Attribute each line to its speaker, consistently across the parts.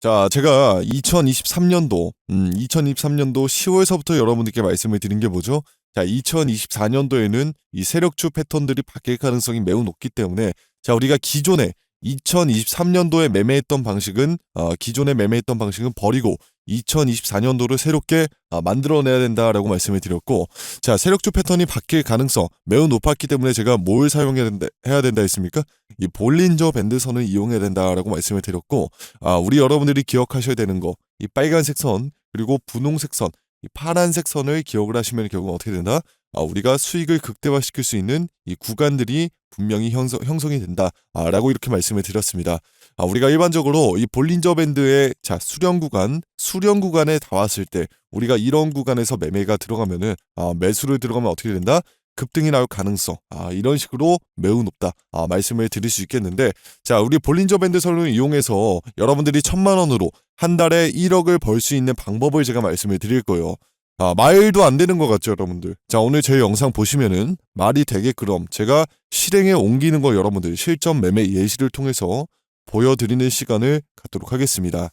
Speaker 1: 자, 제가 2023년도, 음, 2023년도 10월서부터 여러분들께 말씀을 드린 게 뭐죠? 자, 2024년도에는 이 세력주 패턴들이 바뀔 가능성이 매우 높기 때문에 자, 우리가 기존에 2023년도에 매매했던 방식은 어, 기존에 매매했던 방식은 버리고 2024년도를 새롭게 아, 만들어내야 된다라고 말씀을 드렸고 자 세력주 패턴이 바뀔 가능성 매우 높았기 때문에 제가 뭘 사용해야 된다, 해야 된다 했습니까? 이 볼린저 밴드선을 이용해야 된다라고 말씀을 드렸고 아, 우리 여러분들이 기억하셔야 되는 거 이 빨간색 선 그리고 분홍색 선, 이 파란색 선을 기억을 하시면 결국 어떻게 된다? 아, 우리가 수익을 극대화시킬 수 있는 이 구간들이 분명히 형성, 형성이 된다라고 이렇게 말씀을 드렸습니다. 아, 우리가 일반적으로 이 볼린저 밴드의 자 수령 구간, 수령 구간에 다 왔을 때 우리가 이런 구간에서 매매가 들어가면은 아, 매수를 들어가면 어떻게 된다? 급등이 나올 가능성 아, 이런 식으로 매우 높다 아, 말씀을 드릴 수 있겠는데 자 우리 볼린저 밴드 선을 이용해서 여러분들이 천만 원으로 한 달에 1억을 벌 수 있는 방법을 제가 말씀을 드릴 거예요. 아, 말도 안 되는 것 같죠, 여러분들. 자, 오늘 제 영상 보시면은 말이 되게 그럼 제가 실행에 옮기는 거 여러분들 실전 매매 예시를 통해서 보여드리는 시간을 갖도록 하겠습니다.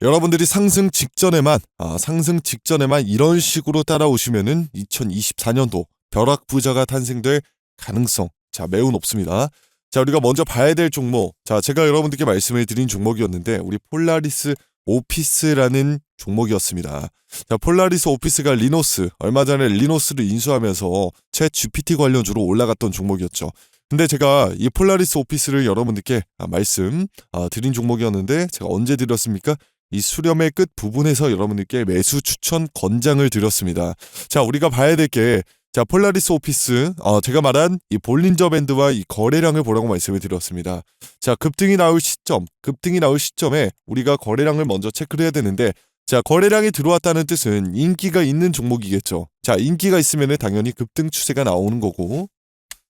Speaker 1: 여러분들이 상승 직전에만, 아, 상승 직전에만 이런 식으로 따라오시면은 2024년도 벼락 부자가 탄생될 가능성, 자, 매우 높습니다. 자, 우리가 먼저 봐야 될 종목. 자, 제가 여러분들께 말씀을 드린 종목이었는데, 우리 폴라리스 오피스라는 종목이었습니다. 자, 폴라리스 오피스가 리노스, 얼마 전에 리노스를 인수하면서 채 GPT 관련주로 올라갔던 종목이었죠. 근데 제가 이 폴라리스 오피스를 여러분들께 아, 말씀 아, 드린 종목이었는데 제가 언제 드렸습니까? 이 수렴의 끝 부분에서 여러분들께 매수 추천 권장을 드렸습니다. 자, 우리가 봐야 될 게 자, 폴라리스 오피스, 어, 제가 말한 이 볼린저 밴드와 이 거래량을 보라고 말씀을 드렸습니다. 자, 급등이 나올 시점, 급등이 나올 시점에 우리가 거래량을 먼저 체크를 해야 되는데, 자, 거래량이 들어왔다는 뜻은 인기가 있는 종목이겠죠. 자, 인기가 있으면 당연히 급등 추세가 나오는 거고,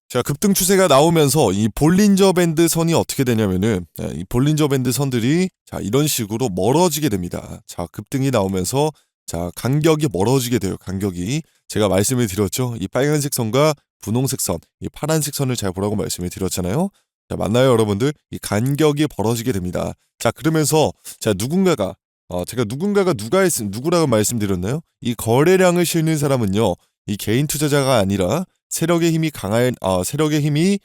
Speaker 1: 자, 급등 추세가 나오면서 이 볼린저 밴드 선이 어떻게 되냐면은, 네, 이 볼린저 밴드 선들이 자, 이런 식으로 멀어지게 됩니다. 자, 급등이 나오면서 자, 간격이 멀어지게 돼요. 간격이. 제가 말씀을 드렸죠. 이 빨간색 선과 분홍색 선, 이 파란색 선을 잘 보라고 말씀을 드렸잖아요. 자, 맞나요, 여러분들? 이 간격이 벌어지게 됩니다. 자, 그러면서 자, 누군가가 어, 제가 누군가가 누가 했 누구라고 말씀드렸나요? 이 거래량을 실는 사람은요. 이 개인 투자자가 아니라 세력의 힘이 강한 아, 세력의 힘이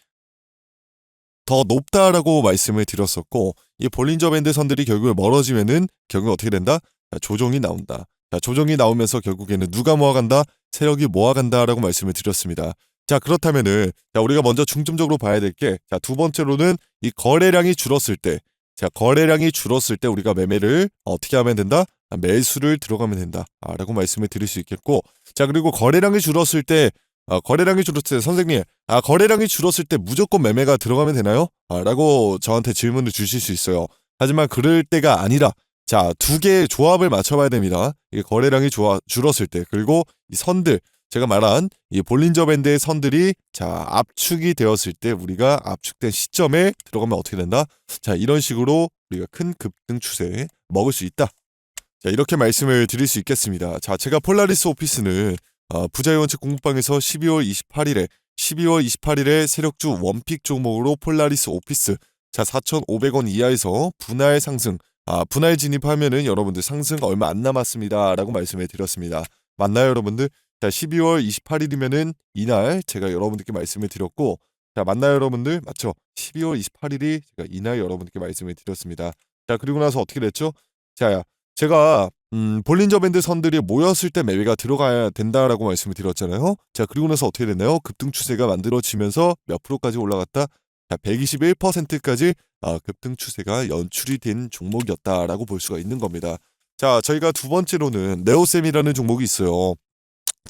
Speaker 1: 더 높다라고 말씀을 드렸었고 이 볼린저 밴드 선들이 결국에 멀어지면은 결국 어떻게 된다? 자, 조정이 나온다. 자, 조정이 나오면서 결국에는 누가 모아간다? 세력이 모아간다라고 말씀을 드렸습니다. 자, 그렇다면은 자, 우리가 먼저 중점적으로 봐야 될 게 자, 두 번째로는 이 거래량이 줄었을 때 자, 거래량이 줄었을 때 우리가 매매를 어떻게 하면 된다? 아, 매수를 들어가면 된다. 아, 라고 말씀을 드릴 수 있겠고 자, 그리고 거래량이 줄었을 때 아, 거래량이 줄었을 때 선생님, 아, 거래량이 줄었을 때 무조건 매매가 들어가면 되나요? 아, 라고 저한테 질문을 주실 수 있어요. 하지만 그럴 때가 아니라 자, 두 개의 조합을 맞춰봐야 됩니다. 이 거래량이 좋아, 줄었을 때, 그리고 이 선들, 제가 말한 이 볼린저 밴드의 선들이 자, 압축이 되었을 때 우리가 압축된 시점에 들어가면 어떻게 된다? 자, 이런 식으로 우리가 큰 급등 추세에 먹을 수 있다. 자, 이렇게 말씀을 드릴 수 있겠습니다. 자, 제가 폴라리스 오피스는 어, 부자유원칙 공부방에서 12월 28일에 12월 28일에 세력주 원픽 종목으로 폴라리스 오피스 자 4,500원 이하에서 분할 상승 아 분할 진입하면은 여러분들 상승 얼마 안 남았습니다라고 말씀을 드렸습니다. 맞나요 여러분들? 자 12월 28일이면은 이날 제가 여러분들께 말씀을 드렸고 자 맞나요 여러분들? 맞죠? 12월 28일이 제가 이날 여러분들께 말씀을 드렸습니다. 자 그리고 나서 어떻게 됐죠? 자 제가 음, 볼린저 밴드 선들이 모였을 때 매매가 들어가야 된다라고 말씀을 드렸잖아요. 자, 그리고 나서 어떻게 됐나요? 급등 추세가 만들어지면서 몇 프로까지 올라갔다? 자, 121%까지 아, 급등 추세가 연출이 된 종목이었다라고 볼 수가 있는 겁니다. 자, 저희가 두 번째로는 네오셈이라는 종목이 있어요.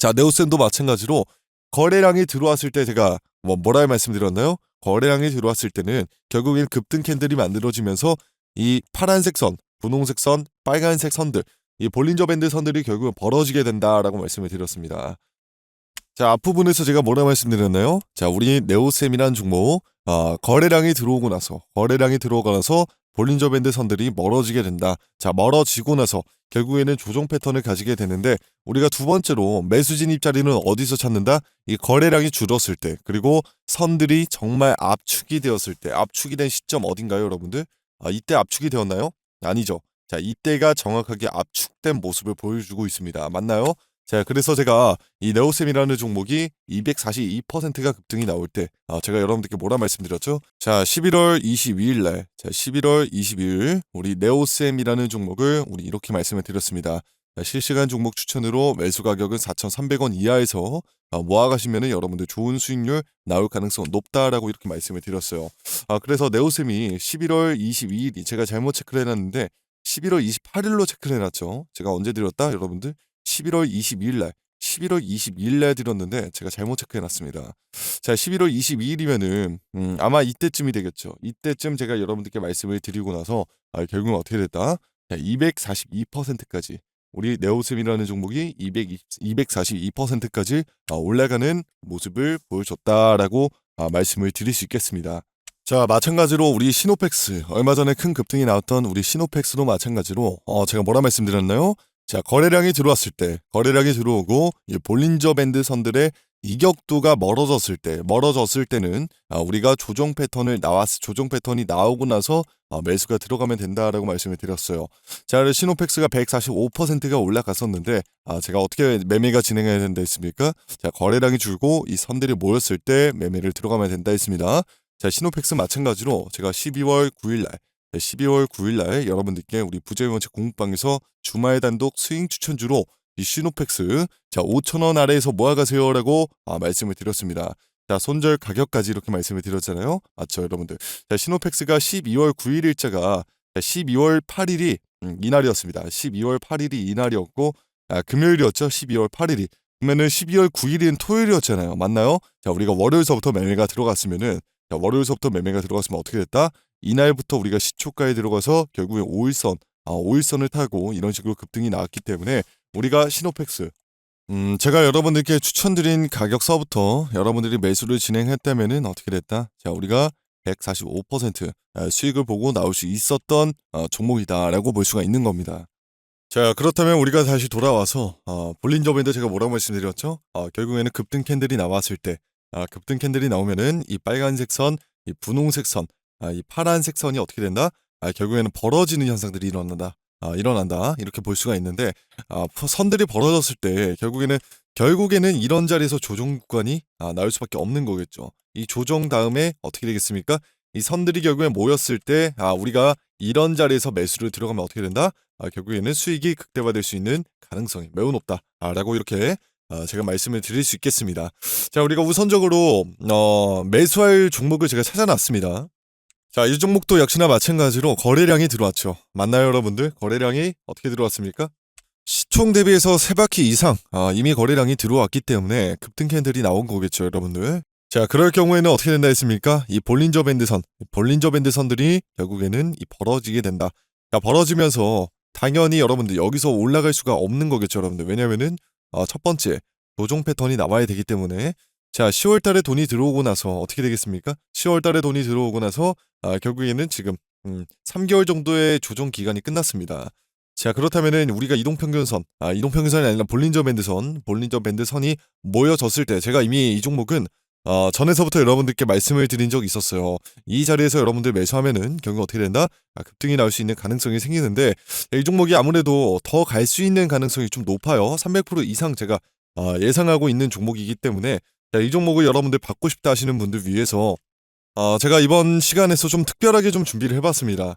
Speaker 1: 자, 네오셈도 마찬가지로 거래량이 들어왔을 때 제가 뭐 뭐라 말씀드렸나요? 거래량이 들어왔을 때는 결국엔 급등 캔들이 만들어지면서 이 파란색 선, 분홍색 선, 빨간색 선들 이 볼린저 밴드 선들이 결국은 벌어지게 된다라고 말씀을 드렸습니다. 자 앞부분에서 제가 뭐라 말씀드렸나요? 자 우리 네오셈이라는 종목 아, 거래량이 들어오고 나서 거래량이 들어오고 나서 볼린저 밴드 선들이 멀어지게 된다. 자 멀어지고 나서 결국에는 조정 패턴을 가지게 되는데 우리가 두 번째로 매수 진입 자리는 어디서 찾는다? 이 거래량이 줄었을 때 그리고 선들이 정말 압축이 되었을 때 압축이 된 시점 어딘가요 여러분들? 아, 이때 압축이 되었나요? 아니죠. 자, 이때가 정확하게 압축된 모습을 보여주고 있습니다. 맞나요? 자, 그래서 제가 이 네오셈이라는 종목이 242%가 급등이 나올 때, 아, 제가 여러분들께 뭐라 말씀드렸죠? 자, 11월 22일 날, 자, 11월 22일, 우리 네오셈이라는 종목을 우리 이렇게 말씀을 드렸습니다. 자, 실시간 종목 추천으로 매수 가격은 4,300원 이하에서 아, 모아가시면은 여러분들 좋은 수익률 나올 가능성 높다라고 이렇게 말씀을 드렸어요. 아, 그래서 네오셈이 11월 22일이 제가 잘못 체크를 해놨는데 11월 28일로 체크를 해놨죠. 제가 언제 드렸다, 여러분들? 11월 22일 날, 11월 22일 날 드렸는데 제가 잘못 체크해놨습니다. 자, 11월 22일이면은 음, 아마 이때쯤이 되겠죠. 이때쯤 제가 여러분들께 말씀을 드리고 나서 아, 결국은 어떻게 됐다? 242%까지 우리 네오셈이라는 종목이 220, 242%까지 아, 올라가는 모습을 보여줬다라고 아, 말씀을 드릴 수 있겠습니다. 자, 마찬가지로 우리 시노펙스 얼마 전에 큰 급등이 나왔던 우리 시노펙스도 마찬가지로 어, 제가 뭐라 말씀드렸나요? 자, 거래량이 들어왔을 때, 거래량이 들어오고 이 볼린저 밴드 선들의 이격도가 멀어졌을 때, 멀어졌을 때는 아, 우리가 조정 패턴을 나왔, 조정 패턴이 나오고 나서 아, 매수가 들어가면 된다라고 말씀을 드렸어요. 자, 시노펙스가 145%가 올라갔었는데, 아, 제가 어떻게 매매가 진행해야 된다 했습니까? 자, 거래량이 줄고 이 선들이 모였을 때 매매를 들어가면 된다 했습니다. 자, 시노펙스 마찬가지로 제가 12월 9일 날, 12월 9일 날 여러분들께 우리 부재원책 공부방에서 주말 단독 스윙 추천주로 이 시노펙스 자 5천원 아래에서 모아가세요라고 아, 말씀을 드렸습니다. 자 손절 가격까지 이렇게 말씀을 드렸잖아요. 맞죠 여러분들. 자 시노펙스가 12월 9일 일자가 12월 8일이 음, 이날이었습니다. 12월 8일이 이날이었고 아, 금요일이었죠. 12월 8일이. 그러면은 12월 9일인 토요일이었잖아요. 맞나요? 자 우리가 월요일서부터 매매가 들어갔으면은 자, 월요일서부터 매매가 들어갔으면 어떻게 됐다? 이날부터 우리가 시초가에 들어가서 결국에 5일선, 아, 5일선을 타고 이런 식으로 급등이 나왔기 때문에 우리가 시노펙스, 음, 제가 여러분들께 추천드린 가격서부터 여러분들이 매수를 진행했다면은 어떻게 됐다? 자, 우리가 145% 아, 수익을 보고 나올 수 있었던 어, 종목이다라고 볼 수가 있는 겁니다. 자, 그렇다면 우리가 다시 돌아와서 어, 볼린저 밴드 제가 뭐라고 말씀드렸죠? 어, 결국에는 급등 캔들이 나왔을 때, 아, 급등 캔들이 나오면은 이 빨간색 선, 이 분홍색 선, 아, 이 파란색 선이 어떻게 된다? 아, 결국에는 벌어지는 현상들이 일어난다. 아, 일어난다. 이렇게 볼 수가 있는데 아, 선들이 벌어졌을 때 결국에는 결국에는 이런 자리에서 조정 구간이 아, 나올 수밖에 없는 거겠죠. 이 조정 다음에 어떻게 되겠습니까? 이 선들이 결국에 모였을 때 아, 우리가 이런 자리에서 매수를 들어가면 어떻게 된다? 아, 결국에는 수익이 극대화될 수 있는 가능성이 매우 높다. 아, 라고 이렇게 아, 제가 말씀을 드릴 수 있겠습니다. 자, 우리가 우선적으로 어, 매수할 종목을 제가 찾아놨습니다. 자, 이 종목도 역시나 마찬가지로 거래량이 들어왔죠. 맞나요, 여러분들? 거래량이 어떻게 들어왔습니까? 시총 대비해서 세 바퀴 이상 아, 이미 거래량이 들어왔기 때문에 급등 캔들이 나온 거겠죠, 여러분들. 자, 그럴 경우에는 어떻게 된다 했습니까? 이 볼린저 밴드 선, 볼린저 밴드 선들이 결국에는 이 벌어지게 된다. 자, 벌어지면서 당연히 여러분들 여기서 올라갈 수가 없는 거겠죠, 여러분들. 왜냐면은 어, 첫 번째 조정 패턴이 나와야 되기 때문에 자, 10월 달에 돈이 들어오고 나서 어떻게 되겠습니까? 10월 달에 돈이 들어오고 나서 아, 결국에는 지금 음, 3개월 정도의 조정 기간이 끝났습니다. 자, 그렇다면은 우리가 이동평균선, 아, 이동평균선이 아니라 볼린저 밴드선, 볼린저 밴드선이 모여졌을 때 제가 이미 이 종목은 어, 전에서부터 여러분들께 말씀을 드린 적이 있었어요. 이 자리에서 여러분들 매수하면은 결국 어떻게 된다? 아, 급등이 나올 수 있는 가능성이 생기는데 이 종목이 아무래도 더 갈 수 있는 가능성이 좀 높아요. 300% 이상 제가 어, 예상하고 있는 종목이기 때문에 자, 이 종목을 여러분들 받고 싶다 하시는 분들 위해서 어, 제가 이번 시간에서 좀 특별하게 좀 준비를 해봤습니다.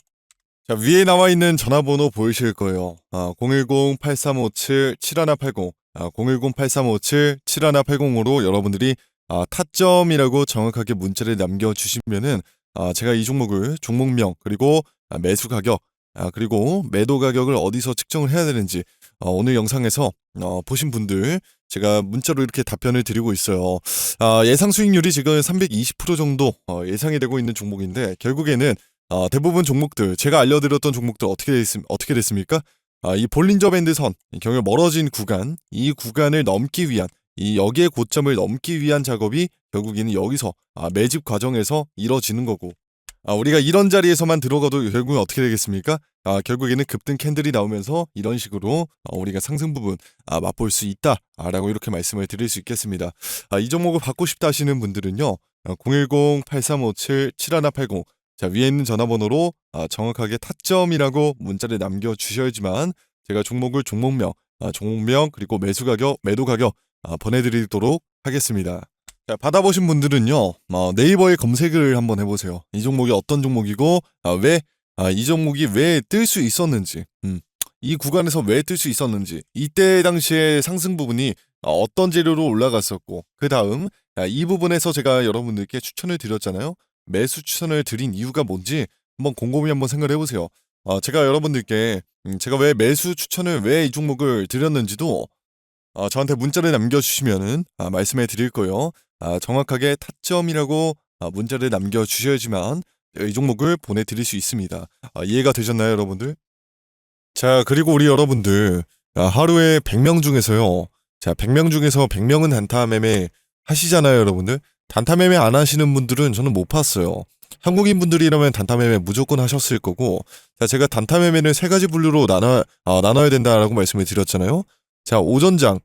Speaker 1: 자, 위에 나와 있는 전화번호 보이실 거예요. 아, 010-8357-7180, 아, 010-8357-7180으로 여러분들이 아, 타점이라고 정확하게 문자를 남겨주시면은 아, 제가 이 종목을 종목명 그리고 아, 매수 가격 아, 그리고 매도 가격을 어디서 측정을 해야 되는지 어, 오늘 영상에서 어, 보신 분들 제가 문자로 이렇게 답변을 드리고 있어요. 아, 예상 수익률이 지금 320% 정도 어, 예상이 되고 있는 종목인데 결국에는 어, 대부분 종목들 제가 알려드렸던 종목들 어떻게 됐, 어떻게 됐습니까? 아, 이 볼린저 밴드 선 경우 멀어진 구간 이 구간을 넘기 위한 이 여기의 고점을 넘기 위한 작업이 결국에는 여기서 아, 매집 과정에서 이뤄지는 거고 아, 우리가 이런 자리에서만 들어가도 결국은 어떻게 되겠습니까? 아, 결국에는 급등 캔들이 나오면서 이런 식으로 어, 우리가 상승 부분 아, 맛볼 수 있다라고 이렇게 말씀을 드릴 수 있겠습니다. 아, 이 종목을 받고 싶다 하시는 분들은요. 010-8357-7180 자 위에 있는 전화번호로 아, 정확하게 타점이라고 문자를 남겨주셔야지만 제가 종목을 종목명, 아, 종목명 그리고 매수 가격, 매도 가격 아, 보내드리도록 하겠습니다. 자, 받아보신 분들은요 어, 네이버에 검색을 한번 해보세요. 이 종목이 어떤 종목이고 아, 왜 아, 이 종목이 왜 뜰 수 있었는지, 음, 이 구간에서 왜 뜰 수 있었는지, 이때 당시에 상승 부분이 어, 어떤 재료로 올라갔었고, 그 다음 이 부분에서 제가 여러분들께 추천을 드렸잖아요. 매수 추천을 드린 이유가 뭔지 한번 곰곰이 한번 생각을 해보세요. 어, 제가 여러분들께 음, 제가 왜 매수 추천을 왜 이 종목을 드렸는지도 어, 저한테 문자를 남겨주시면은 아, 말씀해 드릴 거예요. 아, 정확하게 타점이라고 아, 문자를 남겨주셔야지만 이 종목을 보내드릴 수 있습니다. 아, 이해가 되셨나요, 여러분들? 자, 그리고 우리 여러분들 아, 하루에 100명 중에서요. 자, 100명 중에서 100명은 단타 매매 하시잖아요, 여러분들. 단타 매매 안 하시는 분들은 저는 못 봤어요. 한국인 분들이라면 단타 매매 무조건 하셨을 거고, 자, 제가 단타 매매는 세 가지 분류로 나눠, 아, 나눠야 된다라고 말씀을 드렸잖아요. 자, 오전장.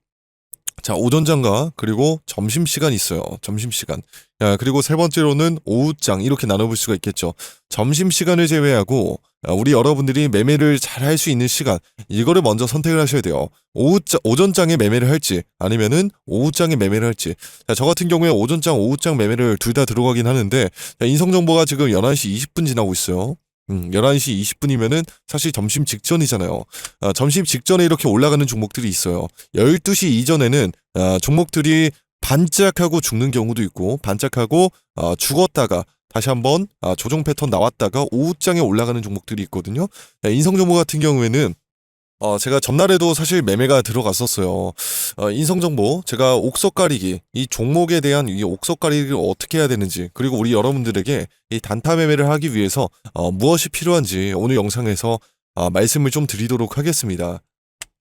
Speaker 1: 자, 오전 장과 그리고 점심 시간 있어요. 점심 시간. 야, 그리고 세 번째로는 오후장 이렇게 나눠볼 수가 있겠죠. 점심 시간을 제외하고 아, 우리 여러분들이 매매를 잘 할 수 있는 시간 이거를 먼저 선택을 하셔야 돼요. 오후장 오전장에 매매를 할지 아니면은 오후장에 매매를 할지. 자, 저 같은 경우에 오전장 오후장 매매를 둘 다 들어가긴 하는데 자, 인성 정보가 지금 11시 20분 지나고 있어요. 음, 11시 20분이면은 사실 점심 직전이잖아요. 아, 점심 직전에 이렇게 올라가는 종목들이 있어요. 12시 이전에는 아, 종목들이 반짝하고 죽는 경우도 있고 반짝하고 아, 죽었다가 다시 한번 아, 조정 패턴 나왔다가 오후장에 올라가는 종목들이 있거든요. 네, 인성정보 같은 경우에는 어, 제가 전날에도 사실 매매가 들어갔었어요. 어, 인성정보, 제가 옥석 가리기, 이 종목에 대한 이 옥석 가리기를 어떻게 해야 되는지, 그리고 우리 여러분들에게 이 단타 매매를 하기 위해서 어, 무엇이 필요한지 오늘 영상에서 아, 말씀을 좀 드리도록 하겠습니다.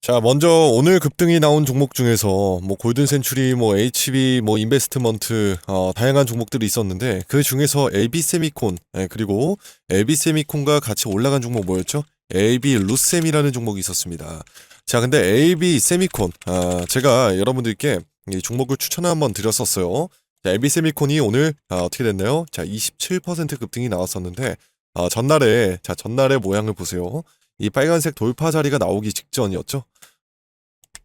Speaker 1: 자, 먼저 오늘 급등이 나온 종목 중에서 뭐 골든 센츄리, 뭐 HB, 뭐 인베스트먼트 어, 다양한 종목들이 있었는데 그 중에서 AB 세미콘 예, 그리고 AB 세미콘과 같이 올라간 종목 뭐였죠? AB 루셈이라는 종목이 있었습니다. 자, 근데 AB 세미콘 아, 제가 여러분들께 이 종목을 추천 한번 드렸었어요. 자, AB 세미콘이 오늘 아, 어떻게 됐나요? 자, 27% 급등이 나왔었는데 아, 전날에 자 전날의 모양을 보세요. 이 빨간색 돌파 자리가 나오기 직전이었죠.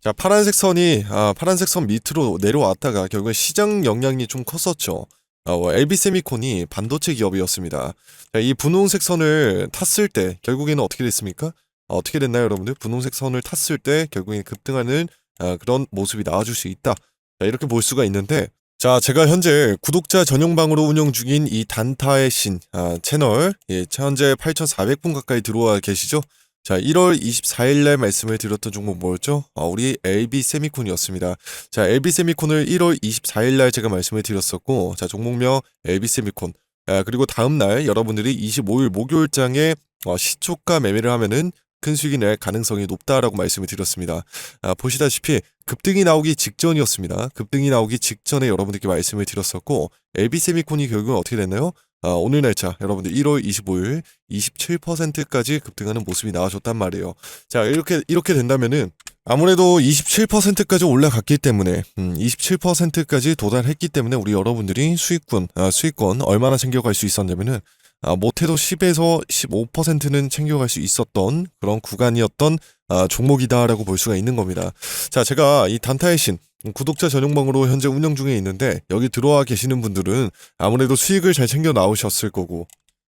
Speaker 1: 자 파란색 선이 아, 파란색 선 밑으로 내려왔다가 결국에 시장 영향이 좀 컸었죠. 어, LB 세미콘이 반도체 기업이었습니다. 자, 이 분홍색 선을 탔을 때 결국에는 어떻게 됐습니까? 어, 떻게 됐나요, 여러분들? 분홍색 선을 탔을 때 결국에 급등하는 아, 그런 모습이 나와줄 수 있다. 자, 이렇게 볼 수가 있는데 자, 제가 현재 구독자 전용방으로 운영 중인 이 단타의 신 아, 채널 예, 현재 8,400분 가까이 들어와 계시죠? 자, 1월 24일 날 말씀을 드렸던 종목 뭐였죠? 어, 우리 LB 세미콘이었습니다. 자, LB 세미콘을 1월 24일 날 제가 말씀을 드렸었고, 자, 종목명 LB 세미콘. 아, 그리고 다음 날 여러분들이 25일 목요일장에 어, 시초가 매매를 하면은 큰 수익이 낼 가능성이 높다라고 말씀을 드렸습니다. 아, 보시다시피 급등이 나오기 직전이었습니다. 급등이 나오기 직전에 여러분들께 말씀을 드렸었고, LB 세미콘이 결국은 어떻게 됐나요? 아, 오늘 날짜 여러분들 1월 25일 27%까지 급등하는 모습이 나와줬단 말이에요. 자 이렇게 이렇게 된다면은 아무래도 27%까지 올라갔기 때문에 음, 27%까지 도달했기 때문에 우리 여러분들이 수익권 아, 수익권 얼마나 챙겨갈 수 있었냐면은 아, 못해도 10에서 15%는 챙겨갈 수 있었던 그런 구간이었던 아, 종목이다라고 볼 수가 있는 겁니다. 자, 제가 이 단타의 신 구독자 전용방으로 현재 운영 중에 있는데 여기 들어와 계시는 분들은 아무래도 수익을 잘 챙겨 나오셨을 거고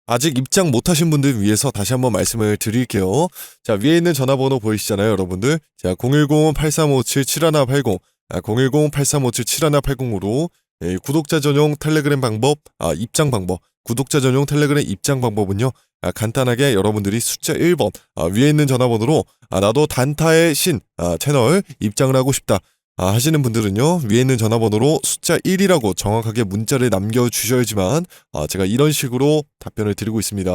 Speaker 1: 아직 입장 못하신 분들 위해서 다시 한번 말씀을 드릴게요. 자 위에 있는 전화번호 보이시잖아요, 여러분들. 자 010-8357-7180, 아, 010-8357-7180으로 예, 구독자 전용 텔레그램 방법, 아, 입장 방법, 구독자 전용 텔레그램 입장 방법은요. 아, 간단하게 여러분들이 숫자 1번 아, 위에 있는 전화번호로 아, 나도 단타의 신 아, 채널 입장을 하고 싶다. 아, 하시는 분들은요 위에 있는 전화번호로 숫자 1이라고 정확하게 문자를 남겨주셔야지만 아, 제가 이런 식으로 답변을 드리고 있습니다.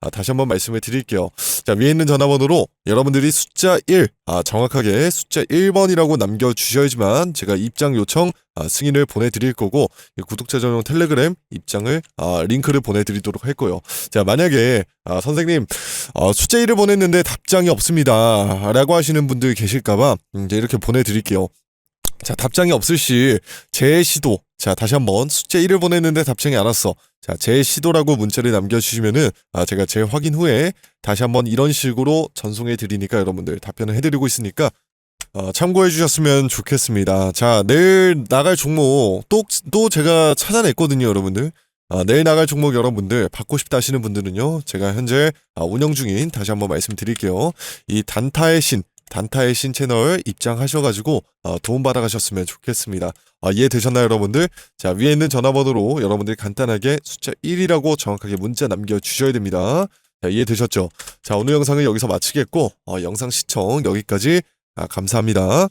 Speaker 1: 아, 다시 한번 말씀을 드릴게요. 자 위에 있는 전화번호로 여러분들이 숫자 1 아, 정확하게 숫자 1번이라고 남겨주셔야지만 제가 입장 요청 아, 승인을 보내드릴 거고 구독자 전용 텔레그램 입장을 아, 링크를 보내드리도록 할 거예요. 자 만약에 아, 선생님 아, 숫자 1을 보냈는데 답장이 없습니다. 라고 하시는 분들 계실까봐 음, 이제 이렇게 보내드릴게요 자, 답장이 없을 시 재시도. 자, 다시 한번 숫자 1을 보냈는데 답장이 안 왔어. 자, 재시도라고 문자를 남겨주시면은 아, 제가 재확인 후에 다시 한번 이런 식으로 전송해 드리니까 여러분들 답변을 해드리고 있으니까 어, 참고해 주셨으면 좋겠습니다. 자, 내일 나갈 종목 또, 또 제가 찾아냈거든요, 여러분들. 아, 내일 나갈 종목 여러분들 받고 싶다 하시는 분들은요, 제가 현재 아, 운영 중인 다시 한번 말씀드릴게요. 이 단타의 신, 단타의 신 채널 입장하셔가지고 어, 도움 받아 가셨으면 좋겠습니다. 아, 이해되셨나요, 여러분들? 자, 위에 있는 전화번호로 여러분들이 간단하게 숫자 1이라고 정확하게 문자 남겨주셔야 됩니다. 자, 이해되셨죠? 자, 오늘 영상은 여기서 마치겠고, 어, 영상 시청 여기까지 아, 감사합니다.